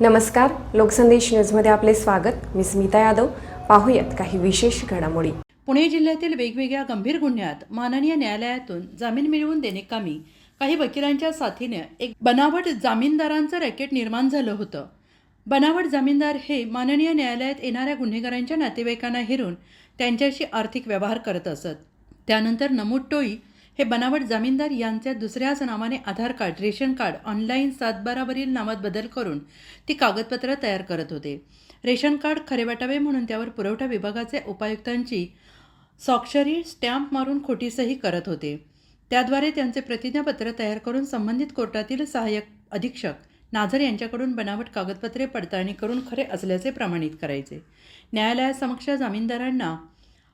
नमस्कार लोकसंदेश न्यूजमध्ये आपले स्वागत. मी स्मिता यादव. पाहूयात काही विशेष घडामोडी. पुणे जिल्ह्यातील वेगवेगळ्या गंभीर गुन्ह्यात माननीय न्यायालयातून जामीन मिळवून देणेकामी काही वकिलांच्या साथीने एक बनावट जामीनदारांचं रॅकेट निर्माण झालं होतं. बनावट जामीनदार हे माननीय न्यायालयात येणाऱ्या गुन्हेगारांच्या नातेवाईकांना हिरून त्यांच्याशी आर्थिक व्यवहार करत असत. त्यानंतर नमूद टोळी हे बनावट जामीनदार यांच्या दुसऱ्याच नावाने Aadhaar card ration card online सातबारावरील नावात बदल करून ती कागदपत्र तयार करत होते. रेशन कार्ड खरे वाटावे म्हणून त्यावर पुरवठा विभागाचे उपायुक्तांची स्वाक्षरी स्टॅम्प मारून खोटी सही करत होते. त्याद्वारे त्यांचे प्रतिज्ञापत्र तयार करून संबंधित कोर्टातील सहाय्यक अधीक्षक नाझर यांच्याकडून बनावट कागदपत्रे पडताळणी करून खरे असल्याचे प्रमाणित करायचे. न्यायालयासमक्ष जामीनदारांना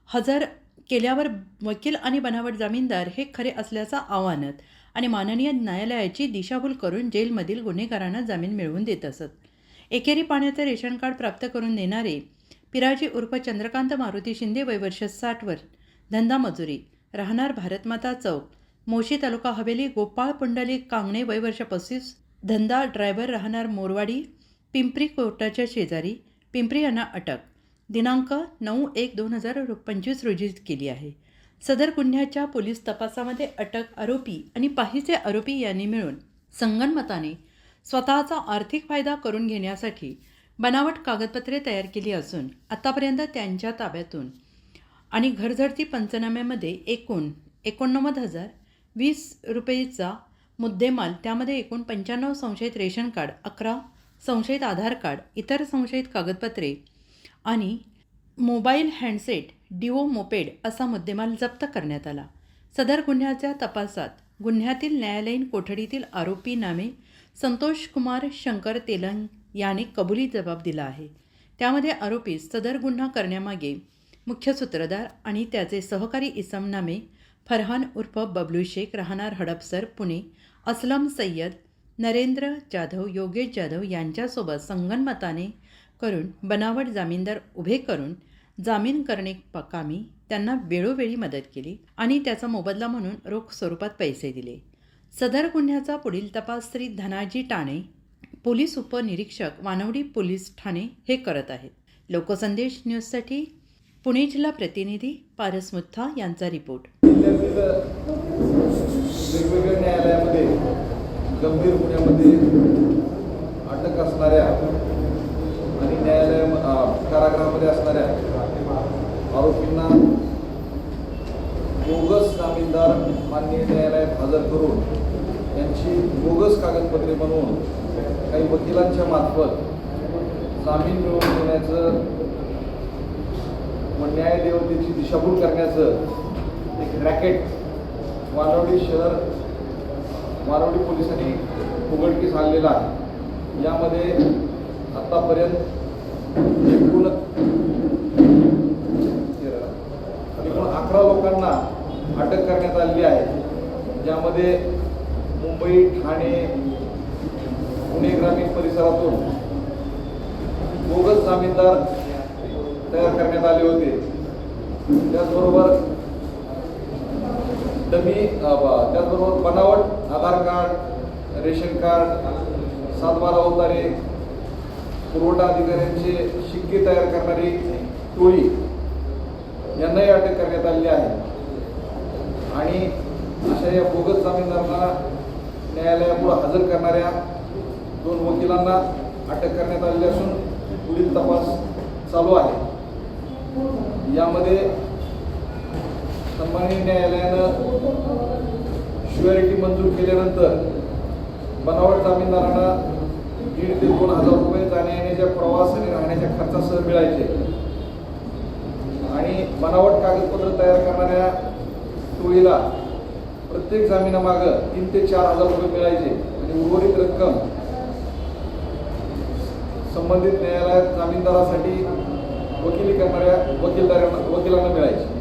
हजर केल्यावर वकील आणि बनावट जामीनदार हे खरे असल्याचा आव्हानत आणि माननीय न्यायालयाची दिशाभूल करून जेलमधील गुन्हेगारांना जामीन मिळवून देत असत. एकेरी पाण्याचे रेशन कार्ड प्राप्त करून देणारे पिराजी उर्फ चंद्रकांत मारुती शिंदे वयवर्ष साठवर धंदा मजुरी. राहणार भारतमाता चौक. मोशी तालुका हवेली गोपाळ पुंडली कांगणे वयवर्ष पस्तीस. धंदा ड्रायव्हर राहणार मोरवाडी. पिंपरी कोर्टाच्या शेजारी. पिंपरी यांना अटक. दिनांक नऊ एक दोन हजार पंचवीस रोजी केली आहे. सदर गुन्ह्याच्या पोलीस तपासामध्ये अटक आरोपी आणि पाहिजे आरोपी यांनी मिळून संगनमताने स्वतःचा आर्थिक फायदा करून घेण्यासाठी बनावट कागदपत्रे तयार केली असून आतापर्यंत त्यांच्या ताब्यातून आणि घरझडती पंचनाम्यामध्ये एकूण एकोणनव्वद हजार वीस रुपयेचा मुद्देमाल त्यामध्ये एकूण पंच्याण्णव संशयित रेशन कार्ड अकरा संशयित आधार कार्ड इतर संशयित कागदपत्रे आणि मोबाईल हँडसेट डिओ मोपेड असा मुद्देमाल जप्त करण्यात आला. सदर गुन्ह्याच्या तपासात गुन्ह्यातील न्यायालयीन कोठडीतील आरोपी नामे संतोष कुमार शंकर तेलंग याने कबुली जबाब दिला आहे. त्यामध्ये आरोपी सदर गुन्हा करण्यामागे मुख्य सूत्रधार आणि त्याचे सहकारी इसम नामे फरहान उर्फ बबलू शेख राहणार हडपसर पुणे असलम सय्यद नरेंद्र जाधव योगेश जाधव यांच्यासोबत संगनमताने करून बनावट जामीनदार उभे करून जामीन करणे कामी त्यांना वेळोवेळी मदत केली आणि त्याचा मोबदला म्हणून रोख स्वरूपात पैसे दिले. सदर गुन्ह्याचा पुढील तपास श्री धनाजी टाणे पोलीस उपनिरीक्षक वानवडी पोलीस ठाणे हे करत आहेत. लोकसंदेश न्यूजसाठी पुणे जिल्हा प्रतिनिधी पारस मुथा यांचा रिपोर्ट. वेगवेगळ्या न्यायालयामध्ये गंभीर गुन्ह्यामध्ये अटक असणाऱ्या कारागृहामध्ये असणाऱ्या आरोपींना बोगस जामीनदार माननीय न्यायालयात हजर करून त्यांची बोगस कागदपत्रे बनवून काही वकिलांच्या मार्फत जामीन मिळवून देण्याचं व न्यायदेवतेची दिशाभूल करण्याचं एक रॅकेट वारवडी शहर वारवडी पोलिसांनी उघडकीस आणलेला आहे. यामध्ये आत्तापर्यंत एकूण एकूण अकरा लोकांना अटक करण्यात आलेली आहे. ज्यामध्ये मुंबई ठाणे पुणे ग्रामीण परिसरातून बोगस जामीनदार तयार करण्यात आले होते. त्याचबरोबर डमी त्याचबरोबर बनावट आधार कार्ड रेशन कार्ड सातबारा अवतारे पुरवठा अधिकाऱ्यांचे शिक्के तयार करणारी टोळी यांनाही अटक करण्यात आलेली आहे. आणि अशा या बोगस जामीनदारांना न्यायालयापुढे हजर करणाऱ्या दोन वकिलांना अटक करण्यात आलेली असून पुढील तपास चालू आहे. यामध्ये सन्माननीय न्यायालयानं शुअरिटी मंजूर केल्यानंतर बनावट जामीनदारांना दीड ते दोन हजार रुपये जाण्या येण्याच्या प्रवास आणि राहण्याच्या खर्चासह मिळायचे. आणि बनावट कागदपत्र तयार करणाऱ्या टोळीला प्रत्येक जामिनामागं तीन ते चार हजार रुपये मिळायचे. आणि उर्वरित रक्कम संबंधित न्यायालयात जामीनदारासाठी वकिली करणाऱ्या वकीलदारांना वकिलांना मिळायची.